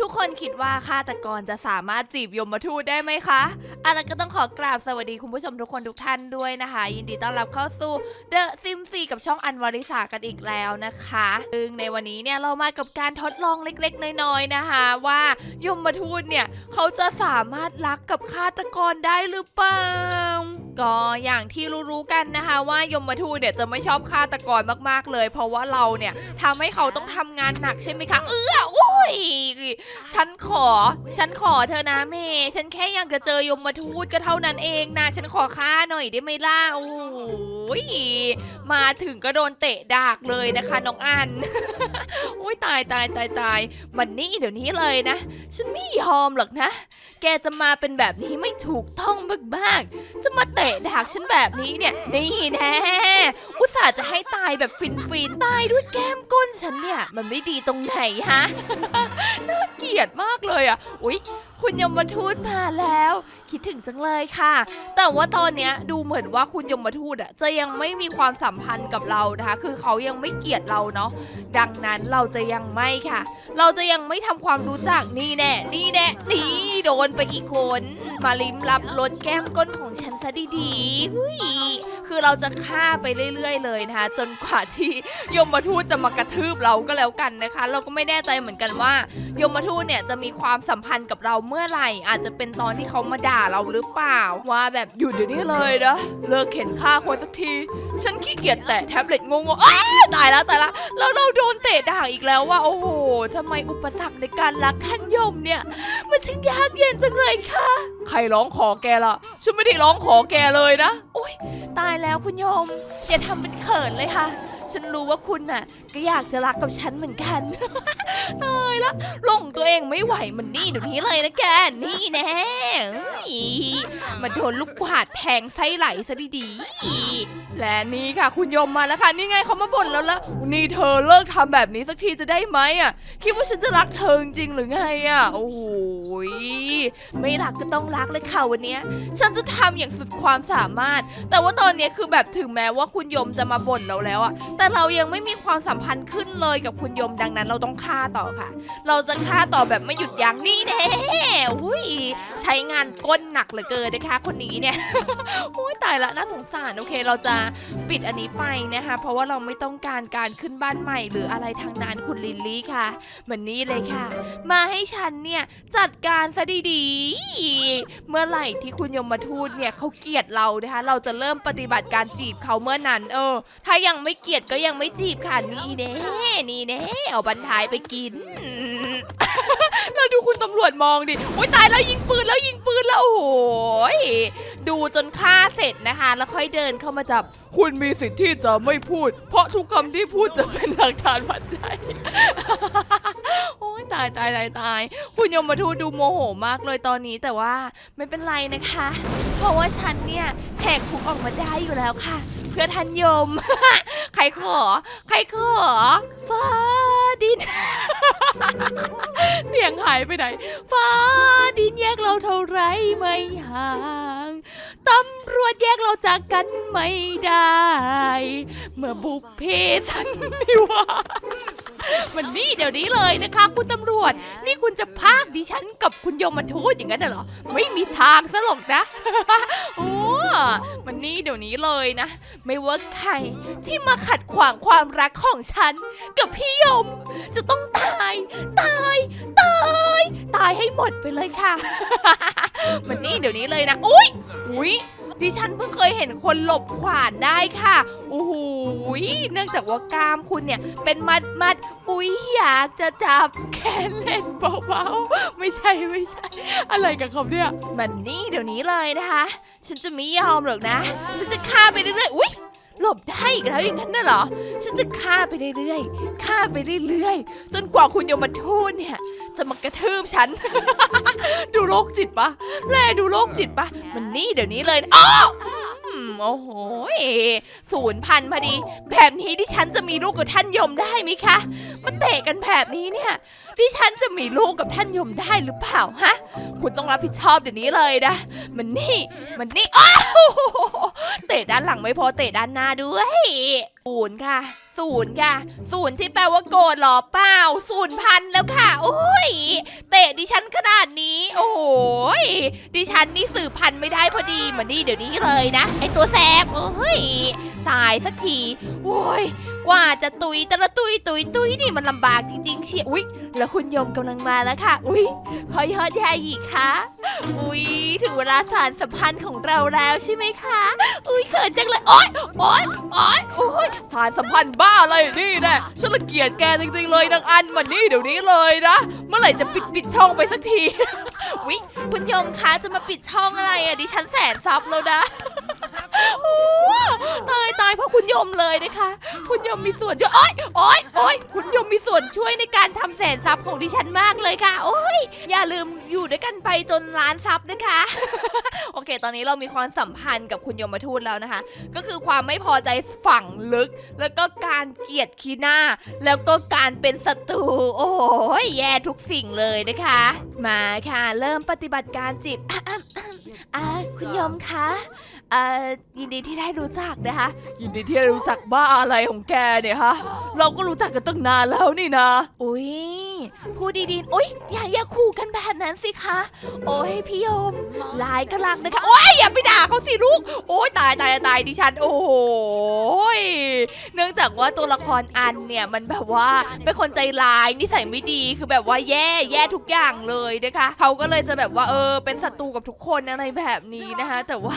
ทุกคนคิดว่าฆาตกรจะสามารถจีบยมมาทูตได้ไหมคะอะไรก็ต้องขอกราบสวัสดีคุณผู้ชมทุกคนทุกท่านด้วยนะคะ ยินดีต้อนรับเข้าสู่ The Sim 4กับช่องอันวาริสากันอีกแล้วนะคะซึ่งในวันนี้เนี่ยเรามากับการทดลองเล็กๆ น้อยๆนะคะ ว่ายมมาทูตเนี่ยเขาจะสามารถรักกับฆาตกรได้หรือเปล่าก็อย่างที่รู้ๆกันนะคะ ว่ายมทูตเนี่ยจะไม่ชอบฆาตกรมากๆเลย เพราะว่าเราเนี่ยทำให้เขาต้องทำงานหนักใช่ไหมคะเออ ยฉันขอ ฉันขอเธอนะเมย์ฉันแค่อยากจะเจอยมทูตก็เท่านั้นเองนะ ฉันขอค่าหน่อยได้ไหมล่ะ โอ้ย มาถึงก็โดนเตะดากเลยนะคะน้องอัน อุ้ยตายตายตายตายมันนี่เดี๋ยวนี้เลยนะ ฉันไม่ยอมหรอกนะ แกจะมาเป็นแบบนี้ไม่ถูกต้องบ้างๆจะมาเตะดากฉันแบบนี้เนี่ย นี่แน่อุตส่าห์จะให้ตายแบบฟินฟินๆตายด้วยแก้มก้นฉันเนี่ย มันไม่ดีตรงไหนฮะ น่าเกลียดมากเลยอะ อุ๊ยคุณยมทูตมาแล้ว คิดถึงจังเลยค่ะ แต่ว่าตอนเนี้ยดูเหมือนว่าคุณยมทูตอะจะยังไม่มีความสัมพันธ์กับเรานะคะ คือเขายังไม่เกลียดเราเนาะดังนั้นเราจะยังไม่ค่ะ เราจะยังไม่ทำความรู้จักนี่แน่นี่แน่นี่โดนไปอีกคนมาลิมรับรสแก้มก้นของฉันซะดีๆหุยคือเราจะฆ่าไปเรื่อย ๆ เลยนะคะ จนกว่าที่ยมทูตจะมากระทืบเราก็แล้วกันนะคะ เราก็ไม่แน่ใจเหมือนกันว่ายมทูตเนี่ยจะมีความสัมพันธ์กับเราเมื่อไหร่ อาจจะเป็นตอนที่เขามาด่าเราหรือเปล่า ว่าแบบหยุดเดี๋ยวนี้เลยนะเลิกเข็นฆ่าคนสักที ฉันขี้เกียจแตะแท็บเล็ตงงๆอ้าตายแล้วตายแล้วแล้วเราโดนเตะด่าอีกแล้วว่าโอ้โหทำไมอุปสรรคในการรักท่านยมเนี่ย มันช่างยากเย็นจังเลยค่ะ ใครร้องขอแกล่ะฉันไม่ได้ร้องขอแกเลยนะโอ๊ยตายแล้วคุณยมอย่าทำเป็นเขินเลยค่ะ ฉันรู้ว่าคุณน่ะ ก็อยากจะรักกับฉันเหมือนกัน ตายแล้วลงตัวเองไม่ไหวมันนี่เดี๋ยวนี้เลยนะแก นี่แน่เอ้ยมาโดนลูกกวาดแทงไส้ไหลซะดีๆ และนี่ค่ะ คุณยมมาแล้วค่ะ นี่ไงเขามาบ่นแล้วละนี่เธอเลิกทำแบบนี้สักทีจะได้ไหมอะ คิดว่าฉันจะรักเธอจริงๆหรือไงอะ โอ้โหยไม่รักก็ต้องรักเลยค่ะวันเนี้ย ฉันจะทำอย่างสุดความสามารถ แต่ว่าตอนเนี้ยคือแบบถึงแม้ว่าคุณยมจะมาบ่นเราแล้วอะแต่เรายังไม่มีความสัมพันธ์ขึ้นเลยกับคุณยมดังนั้นเราต้องฆ่าต่อค่ะ เราจะฆ่าต่อแบบไม่หยุดยั้งนี่แน่อุ้ยใช้งานก้นหนักเหลือเกินนะคะ คนนี้เนี่ยโอ้ยตายละน่าสงสารโอเค เราจะปิดอันนี้ไปนะคะ เพราะว่าเราไม่ต้องการการขึ้นบ้านใหม่ หรืออะไรทางนั้นคุณลิลลี่ค่ะเหมือนนี้เลยค่ะ มาให้ฉันเนี่ยจัดการซะดีๆ เมื่อไหร่ที่คุณยมมาทูตเนี่ยเขาเกลียดเรานะคะ เราจะเริ่มปฏิบัติการจีบเขาเมื่อนั้น เออ ถ้ายังไม่เกลียดก็ยังไม่จีบค่ะ นี่แน่นี่แน่เอาบันทายไปกินเราดูคุณตำรวจมองดิโอ้ยตายแล้วยิงปืนแล้วยิงปืนแล้วโอ้ยดูจนฆ่าเสร็จนะคะ แล้วค่อยเดินเข้ามาจับ คุณมีสิทธิ์ที่จะไม่พูด เพราะทุกคำที่พูดจะเป็นหลักฐานมัดใจโอ้ยตายตายตายตาย คุณยมทูดูโมโหมากเลยตอนนี้แต่ว่าไม่เป็นไรนะคะ เพราะว่าฉันเนี่ยแหกคุกออกมาได้อยู่แล้วค่ะ พื่อทันยม ใครขอ ใครขอฟ้าดิน เนียงหายไปไหน ฟ้าดินแยกเราเท่าไรไม่ห่าง ตำรวจแยกเราจากกันไม่ได้ เมื่อบุกเพสันนิวาส มันนี่เดี๋ยวนี้เลยนะคะ คุณตำรวจ นี่คุณจะพากดิฉันกับคุณยมทูตอย่างนั้นเหรอ ไม่มีทางซะหรอกนะ โอ้มันนี่เดี๋ยวนี้เลยนะ ไม่ว่าใครที่มาขัดขวางความรักของฉัน กับพี่ยม จะต้องตาย ตายตายตายให้หมดไปเลยค่ะ มันนี่เดี๋ยวนี้เลยนะ อุ้ยอุ้ย ดิฉันเพิ่งเคยเห็นคนหลบขวานได้ค่ะโอ้โหเนื่องจากว่ากล้ามคุณเนี่ย เป็นมัดมัดอุ้ยอยากจะจับแขนเล่นเบาๆไม่ใช่ไม่ใช่ อะไรกับเขาเนี่ยมันนี่เดี๋ยวนี้เลยนะคะ ฉันจะไม่ยอมหรอกนะ ฉันจะฆ่าไปเรื่อยๆอุ้ย หลบได้อีกแล้วอย่างนั้นน่ะเหรอ ฉันจะฆ่าไปเรื่อยๆฆ่าไปเรื่อยๆ จนกว่าคุณยมทูตเนี่ย จะมากระทืบฉัน ดูโรคจิตปะแลดูโรคจิตปะ มันนี่เดี๋ยวนี้เลยอ้อ โอ้โหยศูนย์พันพอดี แบบนี้ดิฉันจะมีลูกกับท่านยมได้ไหมคะมาเตะกันแบบนี้เนี่ย ดิฉันจะมีลูกกับท่านยมได้หรือเปล่าฮะ คุณต้องรับผิดชอบเดี๋ยวนี้เลยนะ มันนี่ มันนี่อ้าวเตะด้านหลังไม่พอเตะด้านหน้าด้วยศูนย์ค่ะ ศูนย์ค่ะ ศูนย์ที่แปลว่าโกรธเหรอเปล่า ศูนย์พันแล้วค่ะ โอ้ย เต ยดิฉันนี่สืบพันธุ์ไม่ได้พอดีมานี่เดี๋ยวนี้เลยนะ ไอตัวแสบโอ้ยตายสักทีโอ้ยกว่าจะตุยแต่ละตุยตุยตุยนี่มันลำบากจริงๆเชียอุ๊ย แล้วคุณยมกำลังมาแล้วค่ะ อุ๊ยพอยอดยาหยีคะอุ๊ยถึงเวลาสารสัมพันธ์ของเราแล้วใช่ไหมคะ อุ๊ยเขินจังเลยโอ๊ยโอ๊ย โอ๊ยโอ้ยสารสัมพันธ์บ้าอะไรนี่แน่ฉันละเกียดแกจริงๆเลยนางอันมานี่เดี๋ยวนี้เลยนะ เมื่อไหร่จะปิดปิดช่องไปสักทีวิคุณยมคะจะมาปิดช่องอะไรอะดิฉันแสนซับแล้วนะ โอ้ตายตายเพราะคุณยมเลยนะคะ คุณยมมีส่วนช่วยโอ๊ยโอ๊ยโอ๊ยคุณยมมีส่วนช่วยในการทำแสนซับของดิฉันมากเลยค่ะ โอ๊ยอย่าลืมอยู่ด้วยกันไปจนล้านซับนะคะ โอเค ตอนนี้เรามีความสัมพันธ์กับคุณยมทูตแล้วนะคะ ก็คือความไม่พอใจฝังลึก แล้วก็การเกลียดคีหน้า แล้วก็การเป็นศัตรู โอ้ยแย่ทุกสิ่งเลยนะคะ มาค่ะ เริ่มปฏิบัติการจีบอ่าคุณยมคะ เอ่อยินดีที่ได้รู้จักนะคะ ยินดีที่ได้รู้จักบ้าอะไรของแกเนี่ยฮะ เราก็รู้จักกันตั้งนานแล้วนี่นะ อุ้ยพูดดีๆอุ้ยอย่าอย่าขู่กันแบบนั้นสิคะ โอ้ยพี่ยมลายกำลังนะคะ โอ้ยอย่าไปด่าเขาสิลูก โอ้ยตายตายตายดิฉัน โอ้โหยเนื่องจากว่าตัวละครอันเนี่ยมันแบบว่าเป็นคนใจร้ายนิสัยไม่ดีคือแบบว่าแย่แย่ทุกอย่างเลยนะคะเขาก็เลยจะแบบว่าเออเป็นศัตรูกับทุกคนอะไรแบบนี้นะคะ แต่ว่า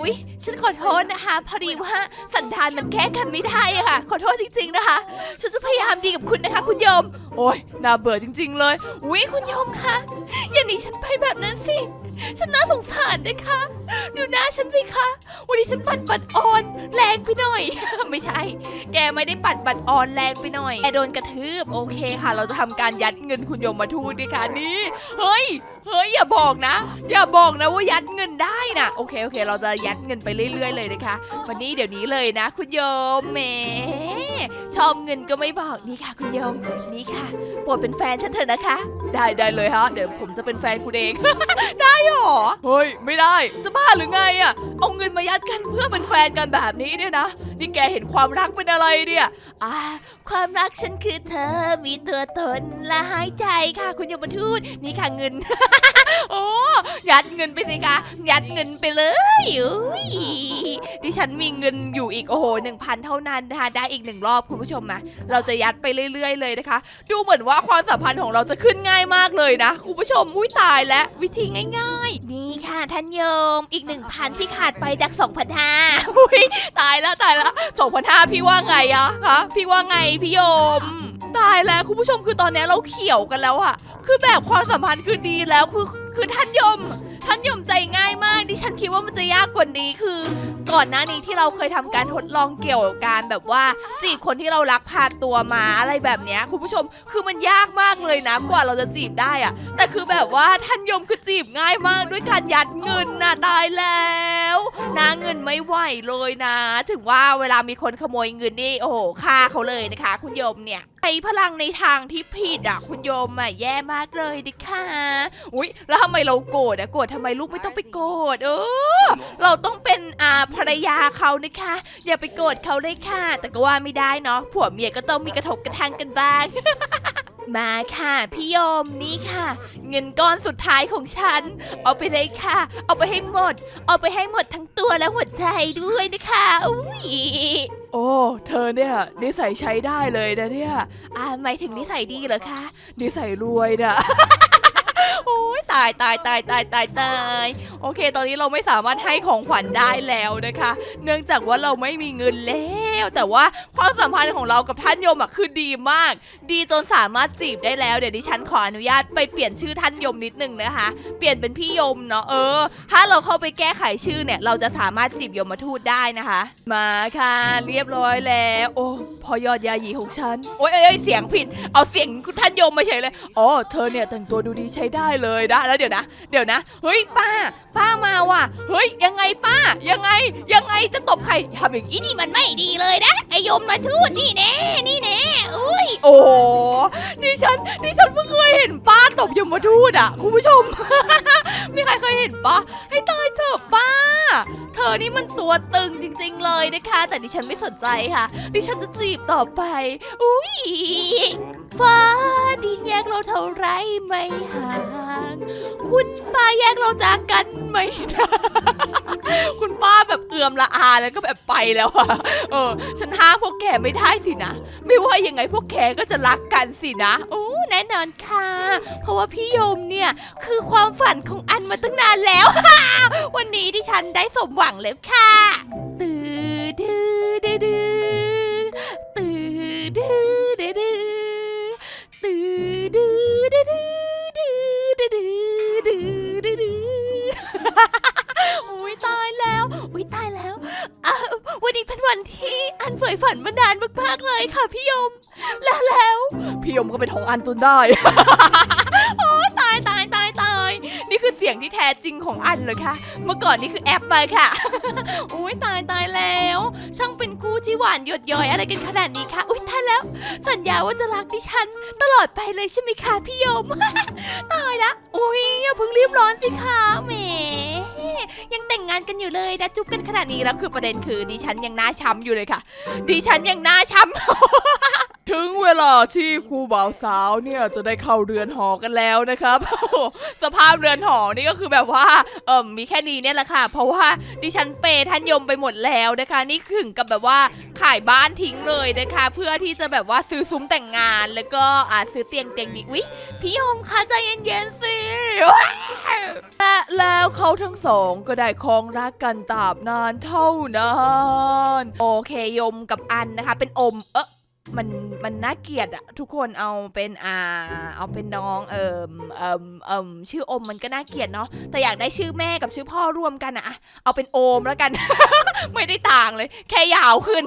อุ๊ยฉันขอโทษนะคะ พอดีว่าสันดานมันแก้กันไม่ได้อะค่ะ ขอโทษจริง ๆนะคะ ฉันจะพยายามดีกับคุณนะคะ คุณยม โอ้ยน่าเบื่อจริง ๆ เลยอุ้ยคุณยมคะอย่าหนีฉันไปแบบนั้นสิ ฉันน่าสงสารนะคะ ดูหน้าฉันสิคะ วันนี้ฉันปัดบัดออนแรงไปหน่อย ไม่ใช่ แกไม่ได้ปัดบัดออนแรงไปหน่อยแกโดนกระทืบโอเคค่ะ เราจะทำการยัดเงินคุณยมมาทูตด้วยค่ะนี่ เฮ้ย เฮ้ยอย่าบอกนะ อย่าบอกนะว่ายัดเงินได้นะโอเคโอเค เราจะยัดเงินไปเรื่อย ๆ เลยนะคะ วันนี้เดี๋ยวนี้เลยนะ คุณโยมแหมชอบเงินก็ไม่บอกนี่ค่ะ คุณโยมนี่ค่ะโปรดเป็นแฟนฉันเถอะนะคะ ได้ได้เลยฮะเดี๋ยวผมจะเป็นแฟนคุณเอง ได้หรอ เฮ้ย ไม่ได้ จะบ้าหรือไงอะเอาเงินมายัดกันเพื่อเป็นแฟนกันแบบนี้เนี่ยนะ นี่แกเห็นความรักเป็นอะไรเนี่ย อ่า ความรักฉันคือเธอ มีตัวตนและหายใจค่ะ คุณยมทูตนี่ค่ะเงิน โอ้ยัดเงินไปสิคะยัดเงินไปเลยอุ้ยดิฉันมีเงินอยู่อีกโอ้โหหนึ่งพันเท่านั้นนะคะได้อีกหนึ่งรอบคุณผู้ชมมาเราจะยัดไปเรื่อย ๆ เลยนะคะ ดูเหมือนว่าความสัมพันธ์ของเราจะขึ้นง่ายมากเลยนะคุณผู้ชมอุ้ยตายแล้ววิธีง่าย ๆ นี่ค่ะท่านโยมอีกหนึ่งพันที่ขาดไปจากสองพันห้าอุ้ยตายแล้วตายแล้วสองพันห้าพี่ว่าไงอะฮะพี่ว่าไงพี่โยมตายแล้วคุณผู้ชมคือตอนนี้เราเขียวกันแล้วอะคือแบบความสัมพันธ์คือดีแล้วคือ คือท่านยม ท่านยมใจง่ายมาก ดิฉันคิดว่ามันจะยากกว่านี้คือ ก่อนหน้านี้ที่เราเคยทำการทดลองเกี่ยวกับการแบบว่าจีบคนที่เรารักพาตัวมาอะไรแบบเนี้ยคุณผู้ชม คือมันยากมากเลยนะกว่าเราจะจีบได้อะแต่คือแบบว่าท่านยมคือจีบง่ายมากด้วยการยัดเงินนะตายแล้วนาเงินไม่ไหวเลยนะ ถึงว่าเวลามีคนขโมยเงินนี่โอ้โหฆ่าเขาเลยนะคะ คุณยมเนี่ยใช้พลังในทางที่ผิดอะคุณโยมอะแย่มากเลยดิค่ะ อุ๊ยแล้วทำไมเราโกรธอะโกรธทำไมลูกไม่ต้องไปโกรธเออ เราต้องเป็นอาภรรยาเขานะคะ อย่าไปโกรธเขาเลยค่ะ แต่ก็ว่าไม่ได้เนาะผัวเมียก็ต้องมีกระทบกระทั่งกันบ้างมาค่ะพี่โยมนี่ค่ะ เงินก้อนสุดท้ายของฉัน เอาไปเลยค่ะ เอาไปให้หมด เอาไปให้หมดทั้งตัวและหัวใจด้วยนะคะอุ้ย โอ้ เธอเนี่ยนิสัยใช้ได้เลยนะเนี่ย อ่าหมายถึงนิสัยดีเหรอคะ นิสัยรวยนะโอ้ยตายตายตายตายตายตายโอเค ตอนนี้เราไม่สามารถให้ของขวัญได้แล้วนะคะ เนื่องจากว่าเราไม่มีเงินแล้ว แต่ว่าความสัมพันธ์ของเรากับท่านยมอะคือดีมาก ดีจนสามารถจีบได้แล้วเดี๋ยวดิฉันขออนุญาตไปเปลี่ยนชื่อท่านยมนิดนึงนะคะ เปลี่ยนเป็นพี่ยมเนาะเออ ถ้าเราเข้าไปแก้ไขชื่อเนี่ยเราจะสามารถจีบยมมาทูตได้นะคะ มาค่ะเรียบร้อยแล้ว โอ้พอยอดยาหยีของฉันโอ้ยเอ้ยเอ้ยเสียงผิด เอาเสียงคุณท่านยมมาเฉยเลยอ๋อเธอเนี่ยแต่งตัวดูดีใช้ได้เลยนะแล้วเดี๋ยวนะ เดี๋ยวนะเฮ้ยป้า ป้ามาว่ะเฮ้ยยังไงป้า ยังไงยังไงจะตบใครทำอย่างนี้นี่มันไม่ดีเลยนะไอยมมาทูดนี่แน่นี่แน่อุ้ยโอ้โหนี่ฉันนี่ฉันเพิ่งเคยเห็นป้าตบยมมาทูดอะคุณผู้ชม มีใครเคยเห็นปะให้ตายเถอะป้า เธอนี่มันตัวตึงจริง ๆ เลยนะคะ แต่ดิฉันไม่สนใจค่ะ ดิฉันจะจีบต่อไป อุ้ย เท่าไรไม่ห่าง คุณป้าแยกเราจากกันไหมนะคุณป้าแบบเอื่อมละอาแล้วก็แบบไปแล้วอะเออ ฉันห้ามพวกแกไม่ได้สินะ ไม่ว่ายังไงพวกแกก็จะรักกันสินะ โอ้แน่นอนค่ะ เพราะว่าพี่โยมเนี่ย คือความฝันของอันมาตั้งนานแล้ว วันนี้ที่ฉันได้สมหวังแล้วค่ะ ตื่นดื้อดื้อดื้อ อันใฝ่ฝันมานานมากๆเลยค่ะพี่ยม แล้วแล้วพี่ยมก็เป็นของอันจนได้ โอ้ตายตายตายตายนี่คือเสียงที่แท้จริงของอันเลยค่ะ เมื่อก่อนนี่คือแอปมาค่ะอุ้ยตายตายแล้ว ช่างเป็นคู่ที่หวานหยดย้อยอะไรกันขนาดนี้ค่ะอุ้ยตายแล้ว สัญญาว่าจะรักดิฉัน ตลอดไปเลยใช่ไหมคะพี่ยม ตายละอุ้ยอย่าเพิ่งรีบร้อนสิคะแหม ยังแต่งงานกันอยู่เลยนะจุ๊บกันขนาดนี้แล้วคือประเด็นคือดิฉันยังหน้าช้ำอยู่เลยค่ะ ดิฉันยังหน้าช้ำ ถึงเวลาที่ครูบ่าวสาวเนี่ยจะได้เข้าเรือนหอกันแล้วนะครับ สภาพเรือนหอนี่ก็คือแบบว่าเออมีแค่นี้เนี่ยแหละค่ะ เพราะว่าดิฉันเปย์ท่านยมไปหมดแล้วนะคะ นี่ถึงกับแบบว่าขายบ้านทิ้งเลยนะคะ เพื่อที่จะแบบว่าซื้อซุ้มแต่งงานแล้วก็อ่าซื้อเตียงเตียงนี้วิพี่ยมคะใจเย็นๆสิและแล้วเขาทั้งสองก็ได้ครองรักกันตราบนานเท่านานโอเคยมกับอันนะคะ เป็นอมเออ มันมันน่าเกลียดอะทุกคนเอาเป็นอ่าเอาเป็นน้องเอิมเอิมเอิมชื่ออมมันก็น่าเกลียดเนาะแต่อยากได้ชื่อแม่กับชื่อพ่อรวมกันอะเอาเป็นโอมแล้วกัน ไม่ได้ต่างเลย แค่ยาวขึ้น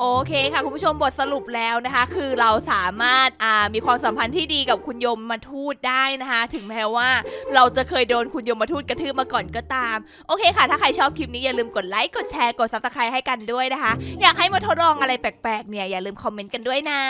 โอเคค่ะ คุณผู้ชมบทสรุปแล้วนะคะ คือเราสามารถอ่ามีความสัมพันธ์ที่ดีกับคุณยมมาทูตได้นะคะ ถึงแม้ว่าเราจะเคยโดนคุณยมมาทูตกระทืบมาก่อนก็ตาม โอเคค่ะ ถ้าใครชอบคลิปนี้อย่าลืมกดไลค์กดแชร์กดซับสไครต์ให้กันด้วยนะคะ อยากให้มาทดลองอะไรแปลกๆเนี่ยอย่าลืมคอมมเมนต์กันด้วยนะ